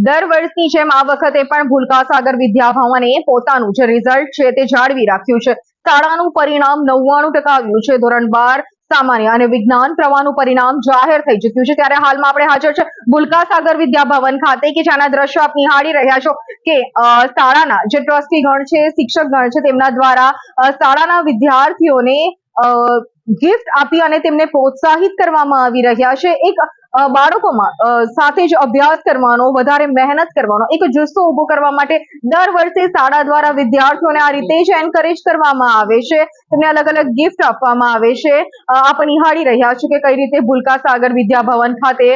દર વર્ષની જેમ આ વખતે પણ ભૂલકા સાગર વિદ્યા ભવને પોતાનું જે રિઝલ્ટ છે તે જાળવી રાખ્યું છે. શાળાનું પરિણામ નવ્વાણું ટકા આવ્યું છે. ધોરણ બાર સામાન્ય અને વિજ્ઞાન પ્રવાહનું પરિણામ જાહેર થઈ ચૂક્યું છે. ત્યારે હાલમાં આપણે હાજર છે ભૂલકા સાગર વિદ્યા ખાતે કે જેના દ્રશ્યો આપ નિહાળી રહ્યા છો કે શાળાના જે ટ્રસ્ટી ગણ છે શિક્ષક ગણ છે તેમના દ્વારા શાળાના વિદ્યાર્થીઓને ગિફ્ટ આપી અને તેમને પ્રોત્સાહિત કરવામાં આવી રહ્યા છે. એક બાળકોમાં સાથે જ અભ્યાસ કરવાનો, વધારે મહેનત કરવાનો, એક જુસ્સો ઊભો કરવા માટે દર વર્ષે શાળા દ્વારા વિદ્યાર્થીઓને આ રીતે જ એન્કરેજ કરવામાં આવે છે. તેમને અલગ અલગ ગિફ્ટ આપવામાં આવે છે. આપણે નિહાળી રહ્યા છીએ કે કઈ રીતે ભૂલકા સાગર વિદ્યાભવન ખાતે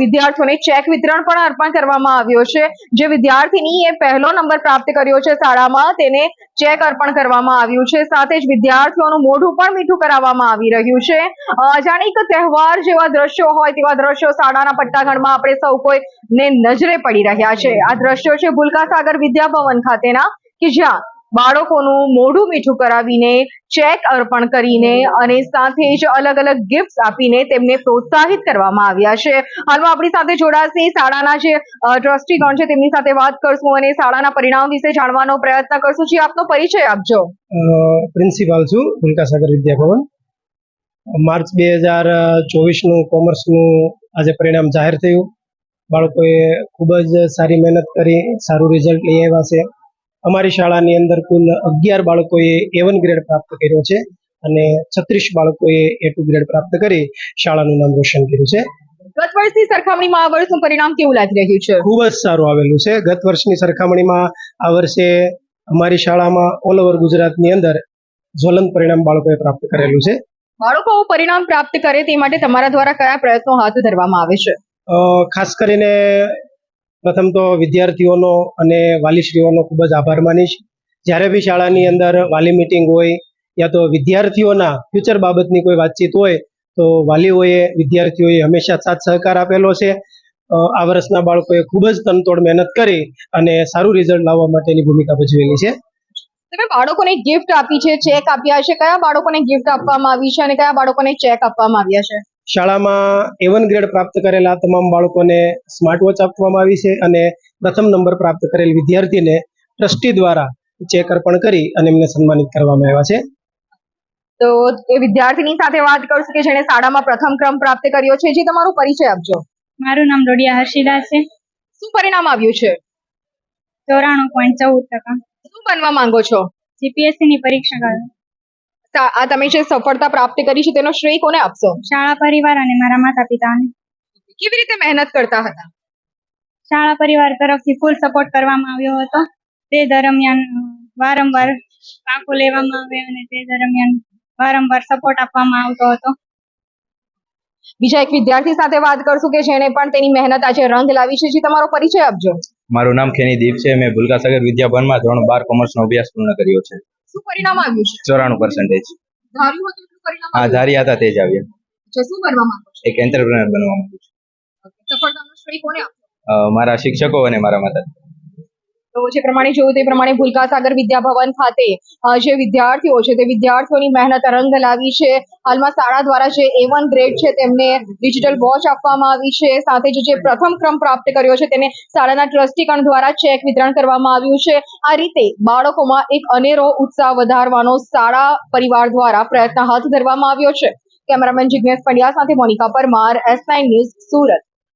વિદ્યાર્થીઓને ચેક વિતરણ પણ અર્પણ કરવામાં આવ્યો છે. જે વિદ્યાર્થીની એ પહેલો નંબર પ્રાપ્ત કર્યો છે શાળામાં, તેને ચેક અર્પણ કરવામાં આવ્યું છે. સાથે જ વિદ્યાર્થીઓનું મોઢું પણ મીઠું કરાવવામાં આવી રહ્યું છે. અજાણીક તહેવાર જેવા દ્રશ્યો હોય તેવા દ્રશ્યો શાળાના પટ્ટાગણમાં આપણે સૌ કોઈ ને નજરે પડી રહ્યા છે. આ દ્રશ્યો છે ભૂલકા સાગર વિદ્યા ખાતેના. કે જ્યાં બાળકોનું મોઢું મીઠું કરાવીને ચેક અર્પણ કરીને અને સાથે જ અલગ અલગ ગિફ્ટ આપીને તેમને પ્રોત્સાહિત કરવામાં આવ્યા છે. હાલમાં આપણી સાથે જોડાશે શાળાના જે ટ્રસ્ટીગણ છે તેમની સાથે વાત કરશું અને શાળાના પરિણામ વિશે જાણવાનો પ્રયત્ન કરશું. જે, આપનો પરિચય આપજો. પ્રિન્સિપાલ છું ઉલ્કાસાગર વિદ્યાભવન. માર્ચ બે હજાર ચોવીસનું કોમર્સનું આજે પરિણામ જાહેર થયું. બાળકોએ ખૂબ જ સારી મહેનત કરી, સારું રિઝલ્ટ લઈ આવ્યા છે. અમારી શાળાની અંદર કુલ અગિયાર બાળકોએ એ વન ગ્રેડ પ્રાપ્ત કર્યો છે અને છત્રીસ બાળકોએ એ ટુ ગ્રેડ પ્રાપ્ત કરી શાળાનું નામ રોશન કર્યું છે. ગત વર્ષની સરખામણીમાં આ વર્ષનું પરિણામ કેવું લાગી રહ્યું છે? ખૂબ જ સારું આવેલું છે. ગત વર્ષની સરખામણીમાં આ વર્ષે અમારી શાળામાં ઓલ ઓવર ગુજરાતની અંદર જ્વલંત પરિણામ બાળકોએ પ્રાપ્ત કરેલું છે. બાળકો પરિણામ પ્રાપ્ત કરે તે માટે તમારા દ્વારા કયા પ્રયત્નો હાથ ધરવામાં આવે છે? ખાસ કરીને પ્રથમ તો વિદ્યાર્થીઓનો અને વાલીશ્રીઓનો ખૂબ જ આભાર માનીશ. જ્યારે બી શાળાની અંદર વાલી મિટિંગ હોય યા તો વિદ્યાર્થીઓના ફ્યુચર બાબતની કોઈ વાતચીત હોય, તો વાલીઓએ, વિદ્યાર્થીઓએ હંમેશા સાથ સહકાર આપેલો છે. આ વર્ષના બાળકોએ ખૂબ જ તનતોડ મહેનત કરી અને સારું રિઝલ્ટ લાવવા માટેની ભૂમિકા ભજવેલી છે. બાળકોને ગિફ્ટ આપી છે ચેક આપ્યા છે. કયા બાળકોને ગિફ્ટ આપવામાં આવી છે અને કયા બાળકોને ચેક આપવામાં આવ્યા છે? શાળામાં એવન ગ્રેડ પ્રાપ્ત કરેલા તમામ બાળકોને સ્માર્ટ વોચ આપવામાં આવી છે અને પ્રથમ નંબર પ્રાપ્ત કરેલ વિદ્યાર્થીને ટ્રસ્ટી દ્વારા ચેક અર્પણ કરી અને એમને સન્માનિત કરવામાં આવ્યા છે. તો એ વિદ્યાર્થીની સાથે વાત કરશું કે જેણે શાળામાં પ્રથમ ક્રમ પ્રાપ્ત કર્યો છે. જે તમારો પરિચય આપજો. મારું નામ ડોડિયા હર્ષિદા છે. શું પરિણામ આવ્યું છે? ચોરાણું પોઈન્ટ ચૌદ ટકા. શું બનવા માંગો છો? જીપીએસસી ની પરીક્ષા સા- આ તમે જે સફળતા પ્રાપ્ત કરી છે તેનો શ્રેય કોને આપશો? શાળા પરિવાર અને મારા માતા પિતાને કેવી રીતે મહેનત કરતા હતા? શાળા પરિવાર તરફથી ફૂલ સપોર્ટ કરવામાં આવ્યો હતો. તે દરમિયાન વારંવાર પાકો લેવામાં આવે અને તે દરમિયાન વારંવાર સપોર્ટ આપવામાં આવતો હતો. બીજા એક વિદ્યાર્થી સાથે વાત કરશું કે જેણે પણ તેની મહેનત આજે રંગ લાવી છે. જે તમારો પરિચય આપજો. મારું નામ ખેની દીપ છે. મેં ભૂલકાસાગર વિદ્યાભવનમાં ધોરણ બાર કોમર્સનો અભ્યાસ પૂર્ણ કર્યો છે. શું પરિણામ આવ્યું છે? ચોરાણું પર્સન્ટેજ આવ્યું? ધારી હતા તે જ આવ્યા. શું કરવા માંગો છો? એક એન્ટરપ્રેનર બનવા માંગુ છું. સફળતાનો શ્રેય કોને આપશો મારા શિક્ષકો અને મારા માતા. તો જે પ્રમાણે જોયું તે પ્રમાણે ભૂલકા સાગર વિદ્યાભવન ખાતે જે વિદ્યાર્થીઓ છે તે વિદ્યાર્થીઓની મહેનત રંગ લાવી છે. હાલમાં શાળા દ્વારા જે એ વન ગ્રેડ છે તેમને ડિજિટલ વોચ આપવામાં આવી છે. સાથે જ જે પ્રથમ ક્રમ પ્રાપ્ત કર્યો છે તેને શાળાના ટ્રસ્ટીગણ દ્વારા ચેક વિતરણ કરવામાં આવ્યું છે. આ રીતે બાળકોમાં એક અનેરો ઉત્સાહ વધારવાનો શાળા પરિવાર દ્વારા પ્રયત્ન હાથ ધરવામાં આવ્યો છે. કેમેરામેન જિજ્ઞેશ પંડ્યા સાથે Monika Parmar S nine news Surat.